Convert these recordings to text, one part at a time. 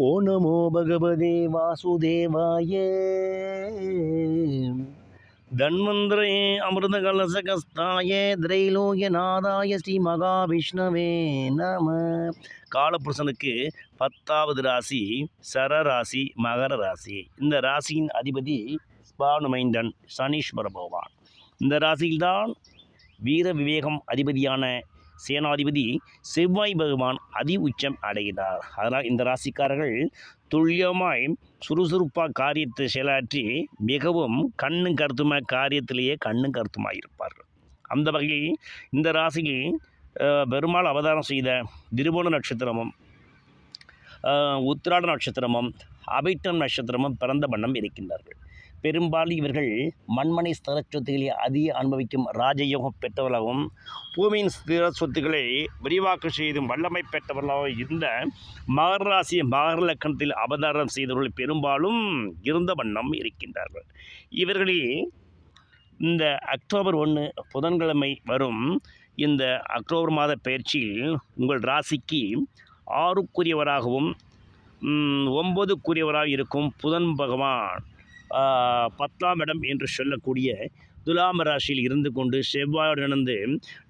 ஓ நமோ பகவதே வாசுதேவாய. தன்வந்திரே அமிர்த கலசகஸ்தாய திரைலோகநாதாய ஸ்ரீ மகாவிஷ்ணவே நம. காலபுருஷனுக்கு பத்தாவது ராசி சரராசி மகர ராசி இந்த ராசியின் அதிபதி பானுமைந்தன் சனீஸ்வர பகவான். இந்த ராசியில்தான் வீர விவேகம் அதிபதியான சேனாதிபதி செவ்வாய் பகவான் அதி உச்சம் அடைகிறார். அதனால் இந்த ராசிக்காரர்கள் துல்லியமாய் சுறுசுறுப்பாக காரியத்தை செயலாற்றி மிகவும் கண்ணும் கருத்துமாக காரியத்திலேயே கண்ணும் கருத்துமாக இருப்பார்கள். அந்த வகையில் இந்த ராசியில் பெருமாள் அவதாரம் செய்த திருவோண நட்சத்திரமும் உத்திராட நட்சத்திரமும் அபிட்டம் நட்சத்திரமும் பிறந்த வண்ணம் இருக்கின்றார்கள். பெரும்பாலும் இவர்கள் மண்மனை ஸ்திர சொத்துக்களை அதிக அனுபவிக்கும் ராஜயோகம் பெற்றவர்களாகவும் பூமியின் ஸ்திர சொத்துக்களை விரிவாக்கம் செய்தும் வல்லமை பெற்றவர்களாகவும் இருந்த மகர ராசி மகர லக்கணத்தில் அவதாரம் செய்தவர்கள் பெரும்பாலும் இருந்த வண்ணம் இருக்கின்றார்கள். இவர்களில் இந்த அக்டோபர் ஒன்று புதன்கிழமை வரும். இந்த அக்டோபர் மாத பயிற்சியில் உங்கள் ராசிக்கு ஆறுக்குரியவராகவும் ஒன்பதுக்குரியவராக இருக்கும் புதன் பகவான். பத்தாம் இடம் என்று சொல்லக்கூடிய துலாம் ராசியில் இருந்து கொண்டு செவ்வாயோடு நடந்து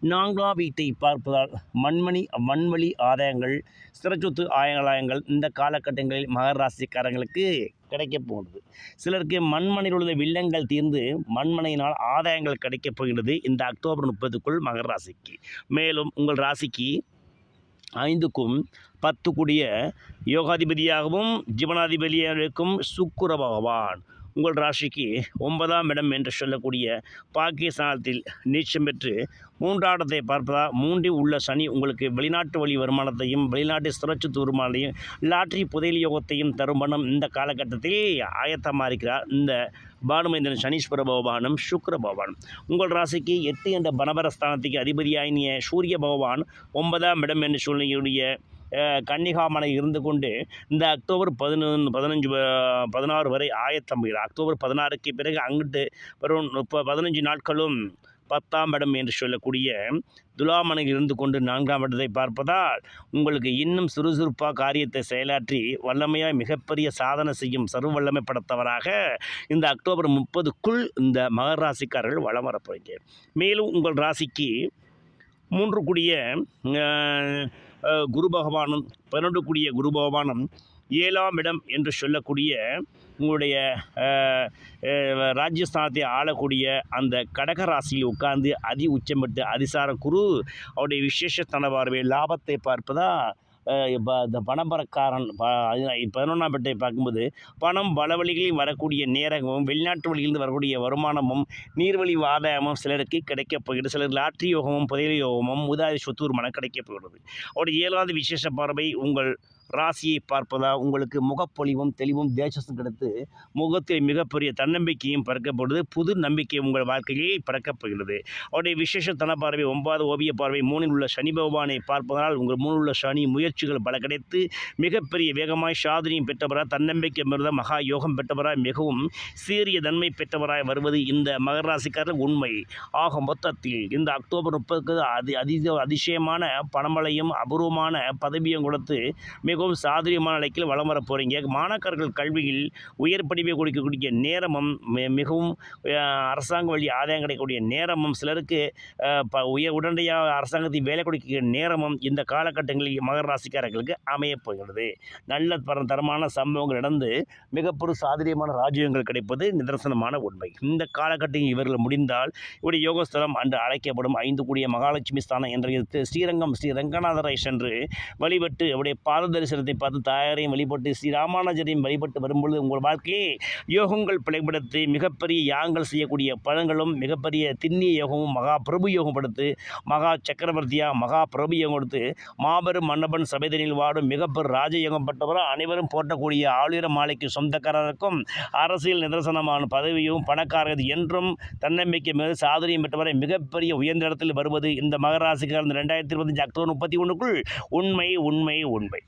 நான்காம் வீட்டை பார்ப்பதால் மண்மணி மண்வழி ஆதாயங்கள் சிறச்சொத்து ஆயங்களாயங்கள் இந்த காலகட்டங்களில் மகர ராசிக்காரங்களுக்கு கிடைக்கப் போகிறது சிலருக்கு மண்மனையில் உள்ள வில்லங்கள் தீர்ந்து மண்மனையினால் ஆதாயங்கள் கிடைக்கப் போகிறது இந்த அக்டோபர் முப்பதுக்குள் மகர ராசிக்கு. மேலும் உங்கள் ராசிக்கு ஐந்துக்கும் பத்து கூடிய யோகாதிபதியாகவும் ஜீவனாதிபதியாக இருக்கும் சுக்குர பகவான். உங்கள் ராசிக்கு ஒன்பதாம் இடம் என்று சொல்லக்கூடிய பாகிஸ்தானத்தில் நீச்சம் பெற்று மூன்றாடத்தை பார்ப்பதா? மூன்றில் உள்ள சனி உங்களுக்கு வெளிநாட்டு வழி வருமானத்தையும் வெளிநாட்டு சுரட்சத்து வருமானத்தையும் லாட்ரி புதையல் யோகத்தையும் தரும் இந்த காலகட்டத்தில் ஆயத்தமாக இருக்கிறார் இந்த பானுமேந்திரன் சனீஸ்வர பகவானும் சுக்கர பகவானும். உங்கள் ராசிக்கு எட்டு என்ற பனபரஸ்தானத்துக்கு அதிபதியாயினிய சூரிய பகவான் ஒன்பதாம் இடம் என்று சொல்லக்கூடிய கன்னிகாமனை இருந்து கொண்டு இந்த அக்டோபர் பதினொன்று பதினஞ்சு பதினாறு வரை ஆயத்தம் அக்டோபர் பதினாறுக்கு பிறகு அங்கிட்டு வரும் முப்ப பதினஞ்சு நாட்களும் பத்தாம் இடம் என்று சொல்லக்கூடிய துலாமனையில் இருந்து கொண்டு நான்காம் இடத்தை பார்ப்பதால் உங்களுக்கு இன்னும் சுறுசுறுப்பாக காரியத்தை செயலாற்றி வல்லமையாக மிகப்பெரிய சாதனை செய்யும் சர்வ வல்லமை படைத்தவராக இந்த அக்டோபர் முப்பதுக்குள் இந்த மகர் ராசிக்காரர்கள் வளம் வரப்போகிறீங்க மேலும் உங்கள் ராசிக்கு மூன்று கூடிய குரு பகவானும் பன்னெண்டு கூடிய குரு பகவானும் ஏழாம் இடம் என்று சொல்லக்கூடிய உங்களுடைய ராஜ்யஸ்தானத்தை ஆளக்கூடிய அந்த கடக ராசியில் உட்கார்ந்து அதி உச்சமிட்டு அதிசார குரு அவருடைய விசேஷத்தன பார்வை லாபத்தை பார்ப்பதா இந்த பணப்பரக்காரன் ப பதினொன்றாம் பார்க்கும்போது பணம் பல வழிகளில் வரக்கூடிய நேரமும் வெளிநாட்டு வழியிலிருந்து வரக்கூடிய வருமானமும் நீர்வழி ஆதாயமும் சிலருக்கு கிடைக்கப் போகிறது. சிலர் லாட்ரி யோகமும் புதையல் யோகமும் உதாரி சொத்து மனம் கிடைக்கப் போகிறது. அவருடைய ஏழாவது விசேஷ பார்வை உங்கள் ராசியை பார்ப்பதா உங்களுக்கு முகப்பொழிவும் தெளிவும் தேசத்தும் கிடைத்து முகத்தில் மிகப்பெரிய தன்னம்பிக்கையும் பிறக்கப்படுது புது நம்பிக்கை உங்கள் வாழ்க்கையே பிறக்கப் போகிறது. அவருடைய விசேஷ தன பார்வை ஓவிய பார்வை மூணில் உள்ள சனி பகவானை பார்ப்பதனால் உங்கள் மூணில் உள்ள சனி முயற்சிகள் பல கிடைத்து மிகப்பெரிய வேகமாய் சாதனையும் பெற்றவராக தன்னம்பிக்கை மிருத மகா யோகம் பெற்றவராய் மிகவும் சீரிய தன்மை பெற்றவராய் வருவது இந்த மகர ராசிக்காரர் உண்மை. ஆக மொத்தத்தில் இந்த அக்டோபர் முப்பதுக்கு அதி அதி அதிசயமான பணமழையும் அபூர்வமான பதவியும் கொடுத்து மிக மிகவும் சாதுரியமான நிலைக்கு வளம் வர போகிறீங்க மாணாக்கர்கள் கல்வியில் உயர் படிப்பை கொடுக்கக்கூடிய நேரமும் மிகவும் அரசாங்க வழி ஆதாயம் கிடைக்கக்கூடிய நேரமும் சிலருக்கு ப உயர் உடனடியாக அரசாங்கத்தை வேலை கொடுக்கிற நேரமும் இந்த காலகட்டங்களில் மகர ராசிக்காரர்களுக்கு அமையப் போகிறது. நல்ல பரம் தரமான சம்பவங்கள் நடந்து மிகப்பெரும் சாதுரியமான ராஜ்யங்கள் கிடைப்பது நிதர்சனமான உண்மை. இந்த காலகட்டத்தில் இவர்கள் முடிந்தால் இவருடைய யோகஸ்தலம் அன்று அழைக்கப்படும் ஐந்து கூடிய மகாலட்சுமி ஸ்தானம் என்ற ஸ்ரீரங்கம் ஸ்ரீ ரங்கநாதரை சென்று வழிபட்டு அவருடைய பாத தரிசனத்தை பார்த்து தாயாரையும் வழிபட்டு ஸ்ரீராமானுஜரையும் வழிபட்டு வரும்பொழுது உங்கள் வாழ்க்கையை யோகங்கள் பிழைப்படுத்தி மிகப்பெரிய யாகங்கள் செய்யக்கூடிய பழங்களும் மிகப்பெரிய திண்ணிய யோகமும் மகா பிரபு யோகம் படுத்து மகா சக்கரவர்த்தியாக மகா பிரபு யோகம் கொடுத்து மாபெரும் மன்னபன் சபைதனில் வாடும் மிகப்பெரும் ராஜயோகம் பட்டவரும் அனைவரும் போற்றக்கூடிய ஆளுயர மாலைக்கு சொந்தக்காரருக்கும் அரசியல் நிதர்சனமான பதவியும் பணக்காரர் என்றும் தன்னம்பிக்கை மிக சாதனையும் பெற்றவரை மிகப்பெரிய உயர்ந்த இடத்தில் வருவது இந்த மகராசிக்காரர் இந்த ரெண்டாயிரத்தி இருபத்தஞ்சு அக்டோபர் முப்பத்தி ஒன்றுக்குள் உண்மை உண்மை உண்மை.